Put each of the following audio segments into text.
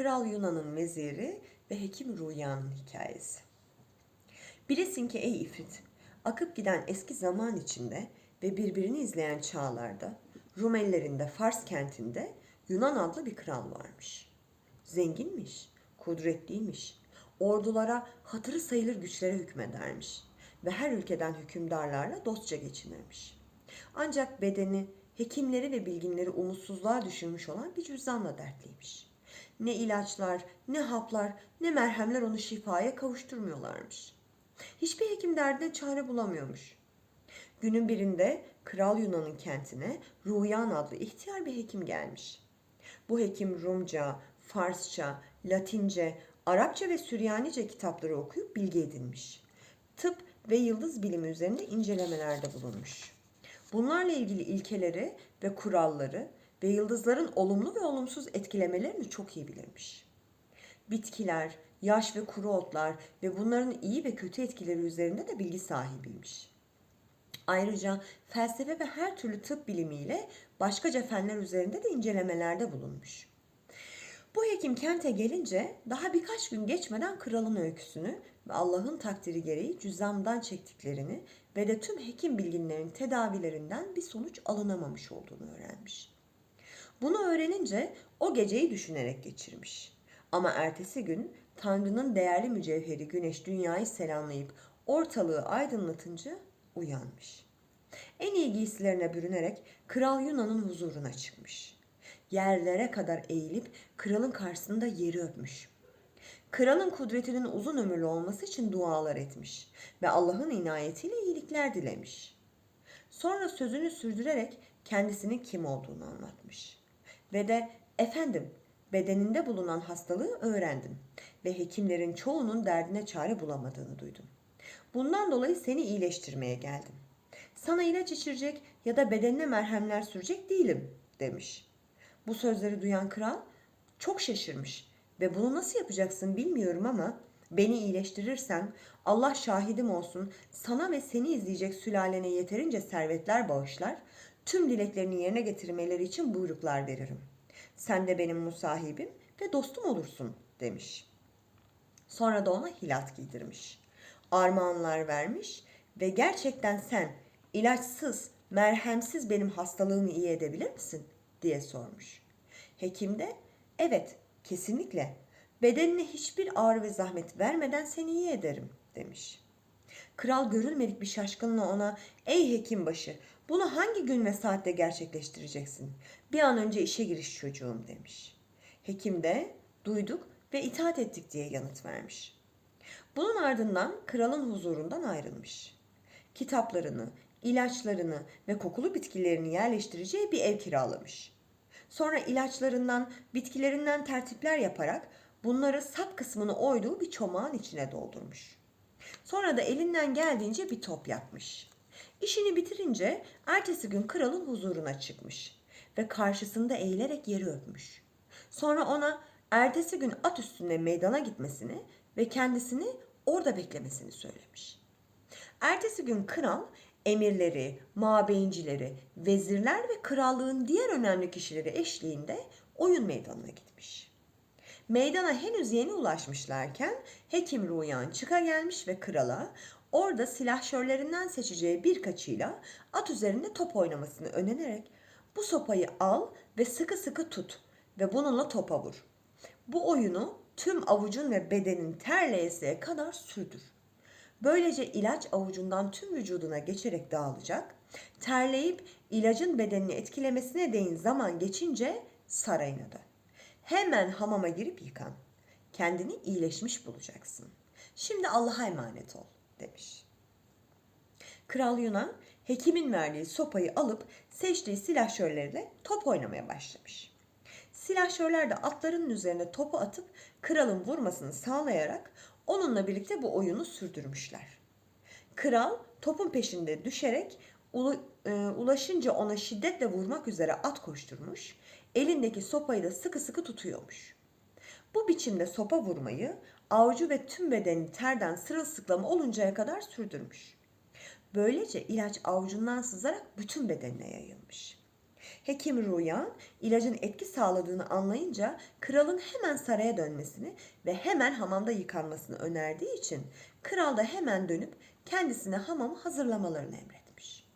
Kral Yunan'ın veziri ve Hekim Rüya'nın hikayesi. Bilesin ki ey ifrit, akıp giden eski zaman içinde ve birbirini izleyen çağlarda Rumelilerin de Fars kentinde Yunan adlı bir kral varmış. Zenginmiş, kudretliymiş, ordulara hatırı sayılır güçlere hükmedermiş ve her ülkeden hükümdarlarla dostça geçinirmiş. Ancak bedeni, hekimleri ve bilginleri umutsuzluğa düşürmüş olan bir cüzdanla dertliymiş. Ne ilaçlar, ne haplar, ne merhemler onu şifaya kavuşturmuyorlarmış. Hiçbir hekim derdine çare bulamıyormuş. Günün birinde Kral Yunan'ın kentine Ruyan adlı ihtiyar bir hekim gelmiş. Bu hekim Rumca, Farsça, Latince, Arapça ve Süryanice kitapları okuyup bilgi edinmiş. Tıp ve yıldız bilimi üzerinde incelemelerde bulunmuş. Bunlarla ilgili ilkeleri ve kuralları ve yıldızların olumlu ve olumsuz etkilemelerini çok iyi bilirmiş. Bitkiler, yaş ve kuru otlar ve bunların iyi ve kötü etkileri üzerinde de bilgi sahibiymiş. Ayrıca felsefe ve her türlü tıp bilimiyle başkaca fenler üzerinde de incelemelerde bulunmuş. Bu hekim kente gelince daha birkaç gün geçmeden kralın öyküsünü ve Allah'ın takdiri gereği cüzdandan çektiklerini ve de tüm hekim bilginlerin tedavilerinden bir sonuç alınamamış olduğunu öğrenmiş. Bunu öğrenince o geceyi düşünerek geçirmiş. Ama ertesi gün Tanrı'nın değerli mücevheri güneş dünyayı selamlayıp ortalığı aydınlatınca uyanmış. En iyi giysilerine bürünerek Kral Yunan'ın huzuruna çıkmış. Yerlere kadar eğilip kralın karşısında yeri öpmüş. Kralın kudretinin uzun ömürlü olması için dualar etmiş ve Allah'ın inayetiyle iyilikler dilemiş. Sonra sözünü sürdürerek kendisinin kim olduğunu anlatmış. Ve de efendim bedeninde bulunan hastalığı öğrendim ve hekimlerin çoğunun derdine çare bulamadığını duydum. Bundan dolayı seni iyileştirmeye geldim. Sana ilaç içirecek ya da bedenine merhemler sürecek değilim demiş. Bu sözleri duyan kral çok şaşırmış ve bunu nasıl yapacaksın bilmiyorum ama beni iyileştirirsen Allah şahidim olsun sana ve seni izleyecek sülalene yeterince servetler bağışlar, tüm dileklerini yerine getirmeleri için buyruklar veririm. Sen de benim musahibim ve dostum olursun demiş. Sonra da ona hilat giydirmiş. Armağanlar vermiş ve gerçekten sen ilaçsız, merhemsiz benim hastalığımı iyi edebilir misin diye sormuş. Hekim de evet kesinlikle bedenine hiçbir ağrı ve zahmet vermeden seni iyi ederim demiş. Kral görülmedik bir şaşkınla ona ey hekimbaşı bunu hangi gün ve saatte gerçekleştireceksin? Bir an önce işe giriş çocuğum demiş. Hekim de duyduk ve itaat ettik diye yanıt vermiş. Bunun ardından kralın huzurundan ayrılmış. Kitaplarını, ilaçlarını ve kokulu bitkilerini yerleştireceği bir ev kiralamış. Sonra ilaçlarından, bitkilerinden tertipler yaparak bunları sap kısmını oyduğu bir çomağın içine doldurmuş. Sonra da elinden geldiğince bir top yapmış. İşini bitirince ertesi gün kralın huzuruna çıkmış ve karşısında eğilerek yeri öpmüş. Sonra ona ertesi gün at üstünde meydana gitmesini ve kendisini orada beklemesini söylemiş. Ertesi gün kral emirleri, mabeyincileri, vezirler ve krallığın diğer önemli kişileri eşliğinde oyun meydanına gitmiş. Meydana henüz yeni ulaşmışlarken Hekim Ruyan çıka gelmiş ve krala orada silahşörlerinden seçeceği birkaçıyla at üzerinde top oynamasını önenerek bu sopayı al ve sıkı sıkı tut ve bununla topa vur. Bu oyunu tüm avucun ve bedenin terleyeseye kadar sürdür. Böylece ilaç avucundan tüm vücuduna geçerek dağılacak. Terleyip ilacın bedenini etkilemesine değin zaman geçince sarayına dön. Hemen hamama girip yıkan. Kendini iyileşmiş bulacaksın. Şimdi Allah'a emanet ol demiş. Kral Yunan hekimin verdiği sopayı alıp seçtiği silahşörleriyle top oynamaya başlamış. Silahşörler de atlarının üzerine topu atıp kralın vurmasını sağlayarak onunla birlikte bu oyunu sürdürmüşler. Kral topun peşinde düşerek e, ulaşınca ona şiddetle vurmak üzere at koşturmuş, elindeki sopayı da sıkı sıkı tutuyormuş. Bu biçimde sopa vurmayı avucu ve tüm bedeni terden sırılsıklam oluncaya kadar sürdürmüş. Böylece ilaç avucundan sızarak bütün bedenine yayılmış. Hekim Ruyan ilacın etki sağladığını anlayınca kralın hemen saraya dönmesini ve hemen hamamda yıkanmasını önerdiği için kral da hemen dönüp kendisine hamamı hazırlamalarını emretmiş.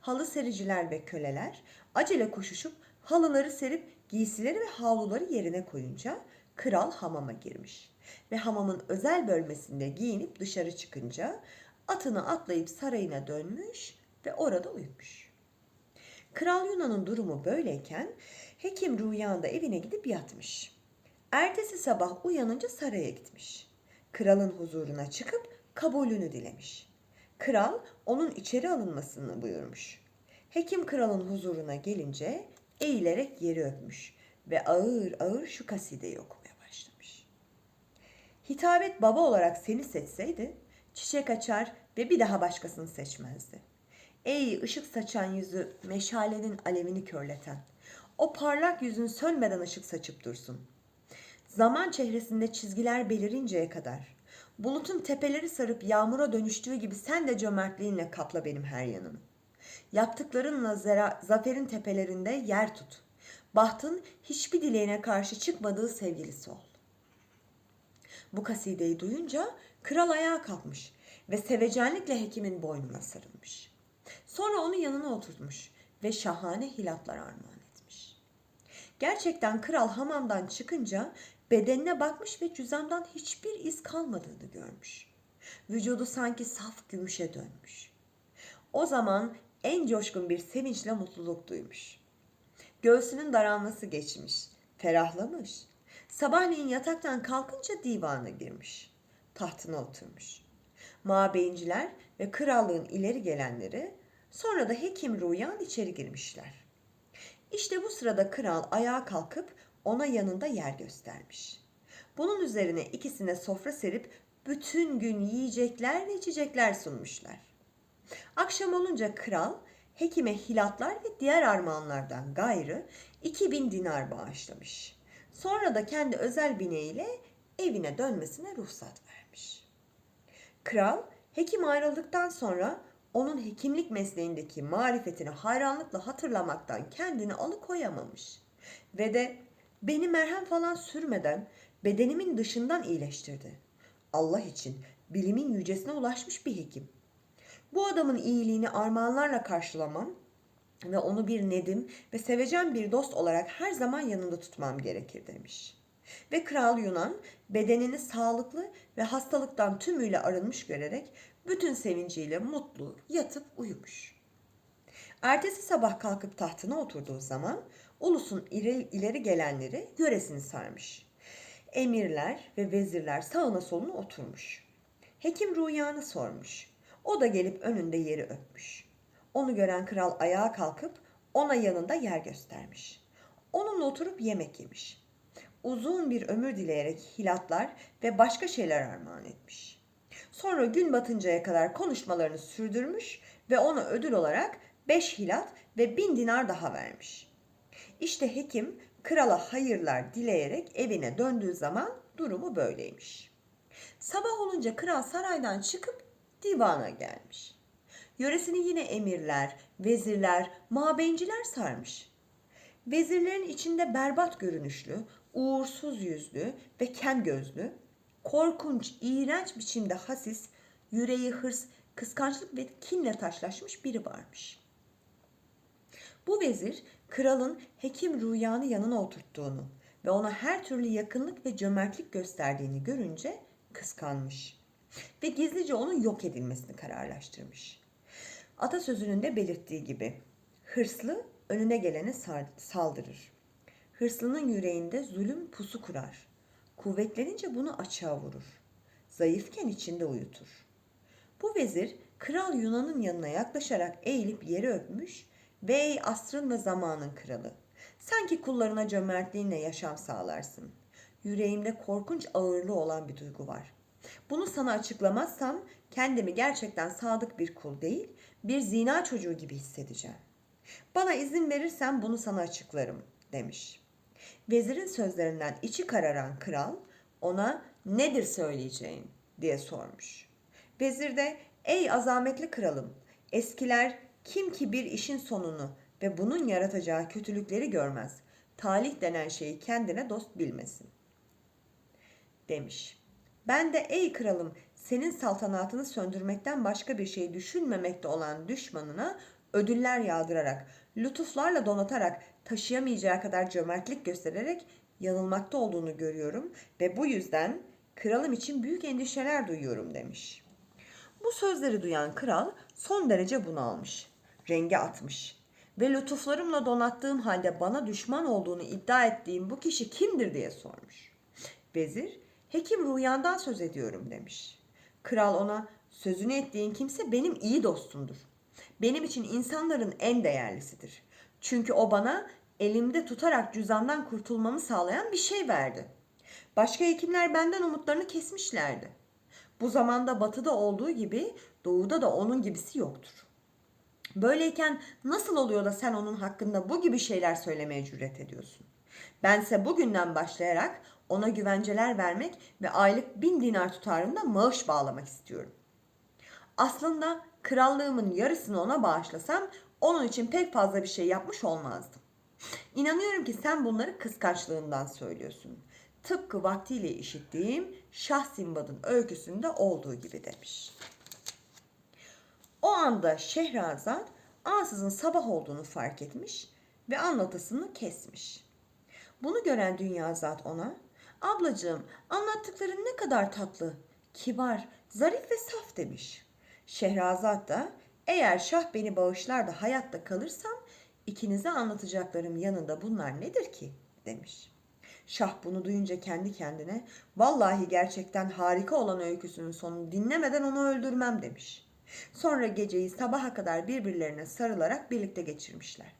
Halı sericiler ve köleler acele koşuşup halıları serip giysileri ve havluları yerine koyunca kral hamama girmiş. Ve hamamın özel bölmesinde giyinip dışarı çıkınca atını atlayıp sarayına dönmüş ve orada uyumuş. Kral Yunan'ın durumu böyleyken hekim rüyanda evine gidip yatmış. Ertesi sabah uyanınca saraya gitmiş. Kralın huzuruna çıkıp kabulünü dilemiş. Kral onun içeri alınmasını buyurmuş. Hekim kralın huzuruna gelince eğilerek yeri öpmüş ve ağır ağır şu kasideyi başlamış. Hitabet baba olarak seni seçseydi çiçek açar ve bir daha başkasını seçmezdi. Ey ışık saçan yüzü meşalenin alevini körleten. O parlak yüzün sönmeden ışık saçıp dursun. Zaman çehresinde çizgiler belirinceye kadar. Bulutun tepeleri sarıp yağmura dönüştüğü gibi sen de cömertliğinle kapla benim her yanımı. Yaptıklarınla zera, zaferin tepelerinde yer tut. Bahtın hiçbir dileğine karşı çıkmadığı sevgilisi ol. Bu kasideyi duyunca kral ayağa kalkmış ve sevecenlikle hekimin boynuna sarılmış. Sonra onu yanına oturtmuş ve şahane hilatlar armağan etmiş. Gerçekten kral hamamdan çıkınca bedenine bakmış ve cüzamdan hiçbir iz kalmadığını görmüş. Vücudu sanki saf gümüşe dönmüş. O zaman en coşkun bir sevinçle mutluluk duymuş. Göğsünün daralması geçmiş, ferahlamış. Sabahleyin yataktan kalkınca divana girmiş. Tahtına oturmuş. Mabeyinciler ve krallığın ileri gelenleri sonra da hekim Ruyan içeri girmişler. İşte bu sırada kral ayağa kalkıp ona yanında yer göstermiş. Bunun üzerine ikisine sofra serip bütün gün yiyecekler ve içecekler sunmuşlar. Akşam olunca kral hekime hilatlar ve diğer armağanlardan gayrı 2000 dinar bağışlamış. Sonra da kendi özel bineğiyle evine dönmesine ruhsat vermiş. Kral hekim ayrıldıktan sonra onun hekimlik mesleğindeki marifetini hayranlıkla hatırlamaktan kendini alıkoyamamış. Ve de beni merhem falan sürmeden bedenimin dışından iyileştirdi. Allah için bilimin yücesine ulaşmış bir hekim. Bu adamın iyiliğini armağanlarla karşılamam ve onu bir nedim ve sevecen bir dost olarak her zaman yanında tutmam gerekir demiş. Ve Kral Yunan bedenini sağlıklı ve hastalıktan tümüyle arınmış görerek bütün sevinciyle mutlu yatıp uyumuş. Ertesi sabah kalkıp tahtına oturduğu zaman ulusun ileri, gelenleri yöresini sarmış. Emirler ve vezirler sağına soluna oturmuş. Hekim rüyanı sormuş. O da gelip önünde yeri öpmüş. Onu gören kral ayağa kalkıp ona yanında yer göstermiş. Onunla oturup yemek yemiş. Uzun bir ömür dileyerek hilatlar ve başka şeyler armağan etmiş. Sonra gün batıncaya kadar konuşmalarını sürdürmüş ve ona ödül olarak beş hilat ve bin dinar daha vermiş. İşte hekim krala hayırlar dileyerek evine döndüğü zaman durumu böyleymiş. Sabah olunca kral saraydan çıkıp divana gelmiş. Yöresini yine emirler, vezirler, mabeyinciler sarmış. Vezirlerin içinde berbat görünüşlü, uğursuz yüzlü ve kem gözlü, korkunç, iğrenç biçimde hasis, yüreği hırs, kıskançlık ve kinle taşlaşmış biri varmış. Bu vezir kralın hekim rüyanı yanına oturttuğunu ve ona her türlü yakınlık ve cömertlik gösterdiğini görünce kıskanmış ve gizlice onun yok edilmesini kararlaştırmış. Atasözünün de belirttiği gibi hırslı önüne gelene saldırır. Hırslının yüreğinde zulüm pusu kurar. Kuvvetlenince bunu açığa vurur. Zayıfken içinde uyutur. Bu vezir kral Yunan'ın yanına yaklaşarak eğilip yeri öpmüş ve asrın ve zamanın kralı. Sanki kullarına cömertliğinle yaşam sağlarsın. Yüreğimde korkunç ağırlığı olan bir duygu var. Bunu sana açıklamazsam kendimi gerçekten sadık bir kul değil, bir zina çocuğu gibi hissedeceğim. Bana izin verirsen bunu sana açıklarım demiş. Vezirin sözlerinden içi kararan kral ona nedir söyleyeceğin diye sormuş. Vezir de ey azametli kralım eskiler kim ki bir işin sonunu ve bunun yaratacağı kötülükleri görmez. Talih denen şeyi kendine dost bilmesin. Demiş. Ben de ey kralım senin saltanatını söndürmekten başka bir şey düşünmemekte olan düşmanına ödüller yağdırarak, lütuflarla donatarak, taşıyamayacağı kadar cömertlik göstererek yanılmakta olduğunu görüyorum ve bu yüzden kralım için büyük endişeler duyuyorum demiş. Bu sözleri duyan kral son derece bunalmış, rengi atmış ve lütuflarımla donattığım halde bana düşman olduğunu iddia ettiğim bu kişi kimdir diye sormuş. Vezir, hekim rüyandan söz ediyorum demiş. Kral ona sözünü ettiğin kimse benim iyi dostumdur. Benim için insanların en değerlisidir. Çünkü o bana elimde tutarak cüzdandan kurtulmamı sağlayan bir şey verdi. Başka hekimler benden umutlarını kesmişlerdi. Bu zamanda batıda olduğu gibi doğuda da onun gibisi yoktur. Böyleyken nasıl oluyor da sen onun hakkında bu gibi şeyler söylemeye cüret ediyorsun? Bense bugünden başlayarak ona güvenceler vermek ve aylık bin dinar tutarında maaş bağlamak istiyorum. Aslında krallığımın yarısını ona bağışlasam onun için pek fazla bir şey yapmış olmazdım. İnanıyorum ki sen bunları kıskançlığından söylüyorsun. Tıpkı vaktiyle işittiğim Şah Simbad'ın öyküsünde olduğu gibi demiş. O anda Şehrazat ansızın sabah olduğunu fark etmiş ve anlatısını kesmiş. Bunu gören Dünyazat ona, ablacığım anlattıkların ne kadar tatlı, kibar, zarif ve saf demiş. Şehrazat da eğer şah beni bağışlar da hayatta kalırsam ikinize anlatacaklarım yanında bunlar nedir ki demiş. Şah bunu duyunca kendi kendine vallahi gerçekten harika olan öyküsünün sonunu dinlemeden onu öldürmem demiş. Sonra geceyi sabaha kadar birbirlerine sarılarak birlikte geçirmişler.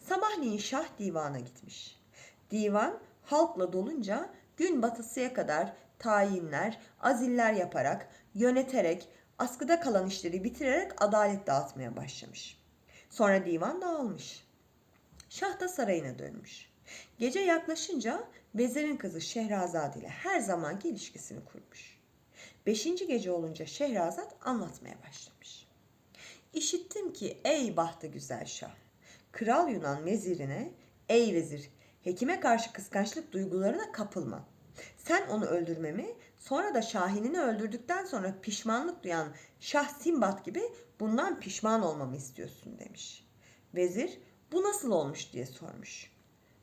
Sabahleyin Şah divana gitmiş. Divan halkla dolunca gün batısıya kadar tayinler, aziller yaparak, yöneterek, askıda kalan işleri bitirerek adalet dağıtmaya başlamış. Sonra divan dağılmış. Şah da sarayına dönmüş. Gece yaklaşınca vezirin kızı Şehrazade ile her zamanki ilişkisini kurmuş. Beşinci gece olunca Şehrazat anlatmaya başlamış. İşittim ki ey bahtı güzel şah, kral Yunan vezirine ey vezir hekime karşı kıskançlık duygularına kapılma. Sen onu öldürmemi sonra da Şahin'ini öldürdükten sonra pişmanlık duyan Şah Simbat gibi bundan pişman olmamı istiyorsun demiş. Vezir bu nasıl olmuş diye sormuş.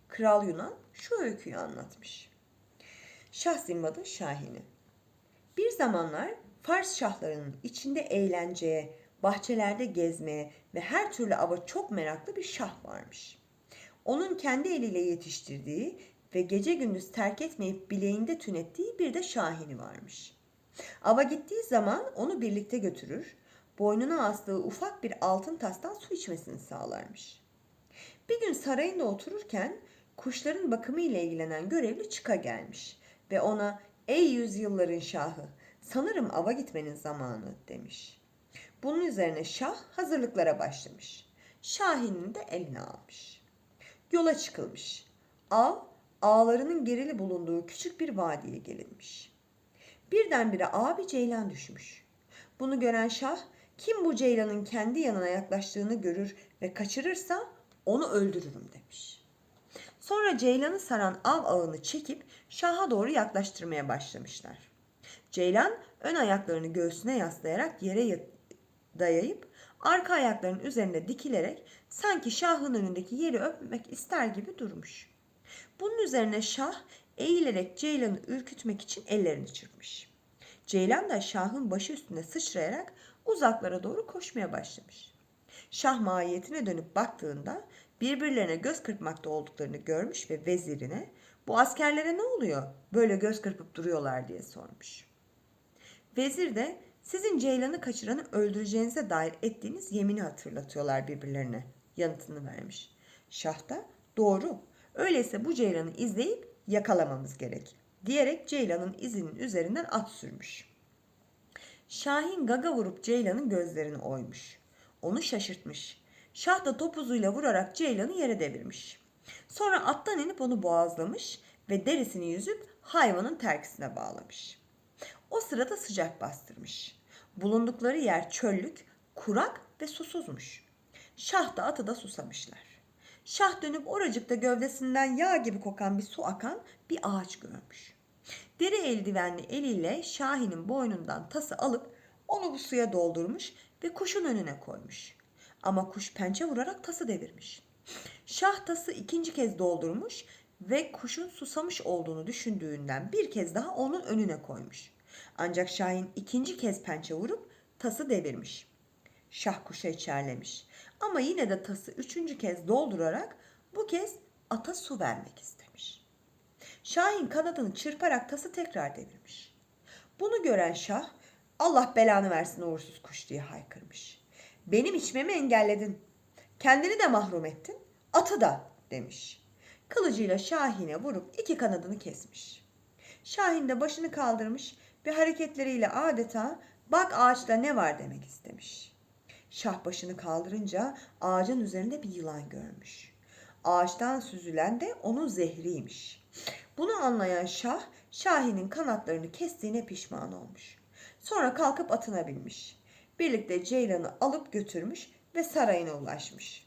Kral Yunan şu öyküyü anlatmış. Şah Simbad'ın Şahin'i. Bir zamanlar Fars şahlarının içinde eğlenceye, bahçelerde gezmeye ve her türlü ava çok meraklı bir şah varmış. Onun kendi eliyle yetiştirdiği ve gece gündüz terk etmeyip bileğinde tünettiği bir de şahini varmış. Ava gittiği zaman onu birlikte götürür, boynuna astığı ufak bir altın tastan su içmesini sağlarmış. Bir gün sarayında otururken kuşların bakımı ile ilgilenen görevli çıka gelmiş ve ona ''Ey yüzyılların şahı, sanırım ava gitmenin zamanı.'' demiş. Bunun üzerine şah hazırlıklara başlamış. Şahinini de eline almış. Yola çıkılmış. Av, ağlarının gerili bulunduğu küçük bir vadiye gelinmiş. Birdenbire ağa bir ceylan düşmüş. Bunu gören şah, kim bu ceylanın kendi yanına yaklaştığını görür ve kaçırırsa onu öldürürüm demiş. Sonra ceylanı saran av ağını çekip şaha doğru yaklaştırmaya başlamışlar. Ceylan ön ayaklarını göğsüne yaslayarak yere dayayıp arka ayaklarının üzerinde dikilerek sanki şahın önündeki yeri öpmek ister gibi durmuş. Bunun üzerine şah eğilerek Ceylan'ı ürkütmek için ellerini çırpmış. Ceylan da şahın başı üstüne sıçrayarak uzaklara doğru koşmaya başlamış. Şah mahiyetine dönüp baktığında birbirlerine göz kırpmakta olduklarını görmüş ve vezirine bu askerlere ne oluyor böyle göz kırpıp duruyorlar diye sormuş. Vezir de sizin Ceylan'ı kaçıranı öldüreceğinize dair ettiğiniz yemini hatırlatıyorlar birbirlerine yanıtını vermiş. Şah da doğru öyleyse bu Ceylan'ı izleyip yakalamamız gerek diyerek Ceylan'ın izinin üzerinden at sürmüş. Şahin gaga vurup Ceylan'ın gözlerini oymuş. Onu şaşırtmış. Şah da topuzuyla vurarak Ceylan'ı yere devirmiş. Sonra attan inip onu boğazlamış ve derisini yüzüp hayvanın terkisine bağlamış. O sırada sıcak bastırmış. Bulundukları yer çöllük, kurak ve susuzmuş. Şah da atı da susamışlar. Şah dönüp oracıkta gövdesinden yağ gibi kokan bir su akan bir ağaç görmüş. Deri eldivenli eliyle Şahin'in boynundan tası alıp onu bu suya doldurmuş ve kuşun önüne koymuş. Ama kuş pençe vurarak tası devirmiş. Şah tası ikinci kez doldurmuş ve kuşun susamış olduğunu düşündüğünden bir kez daha onun önüne koymuş. Ancak Şahin ikinci kez pençe vurup tası devirmiş. Şah kuşa içerlemiş. Ama yine de tası üçüncü kez doldurarak bu kez ata su vermek istemiş. Şahin kanadını çırparak tası tekrar devirmiş. Bunu gören Şah, Allah belanı versin uğursuz kuş diye haykırmış. Benim içmemi engelledin. Kendini de mahrum ettin. Atı da demiş. Kılıcıyla Şahin'e vurup iki kanadını kesmiş. Şahin de başını kaldırmış ve hareketleriyle adeta bak ağaçta ne var demek istemiş. Şah başını kaldırınca ağacın üzerinde bir yılan görmüş. Ağaçtan süzülen de onun zehriymiş. Bunu anlayan Şah, Şahin'in kanatlarını kestiğine pişman olmuş. Sonra kalkıp atına binmiş. Birlikte Ceylan'ı alıp götürmüş ve sarayına ulaşmış.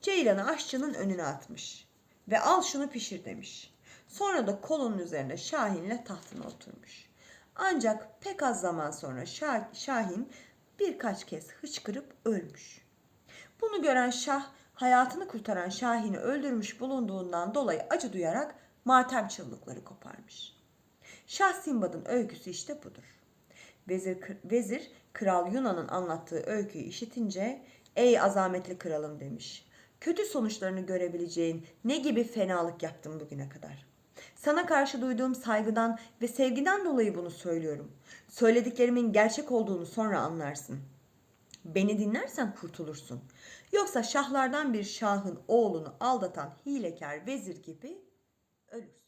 Ceylan'ı aşçının önüne atmış ve al şunu pişir demiş. Sonra da kolunun üzerine Şahin'le tahtına oturmuş. Ancak pek az zaman sonra Şah- Şahin birkaç kez hıçkırıp ölmüş. Bunu gören Şah hayatını kurtaran Şahin'i öldürmüş bulunduğundan dolayı acı duyarak matem çığlıkları koparmış. Şah Simbad'ın öyküsü işte budur. Vezir, vezir Kral Yunan'ın anlattığı öyküyü işitince ey azametli kralım demiş. Kötü sonuçlarını görebileceğin ne gibi fenalık yaptın bugüne kadar? Sana karşı duyduğum saygıdan ve sevgiden dolayı bunu söylüyorum. Söylediklerimin gerçek olduğunu sonra anlarsın. Beni dinlersen kurtulursun. Yoksa şahlardan bir şahın oğlunu aldatan hilekar vezir gibi ölürsün.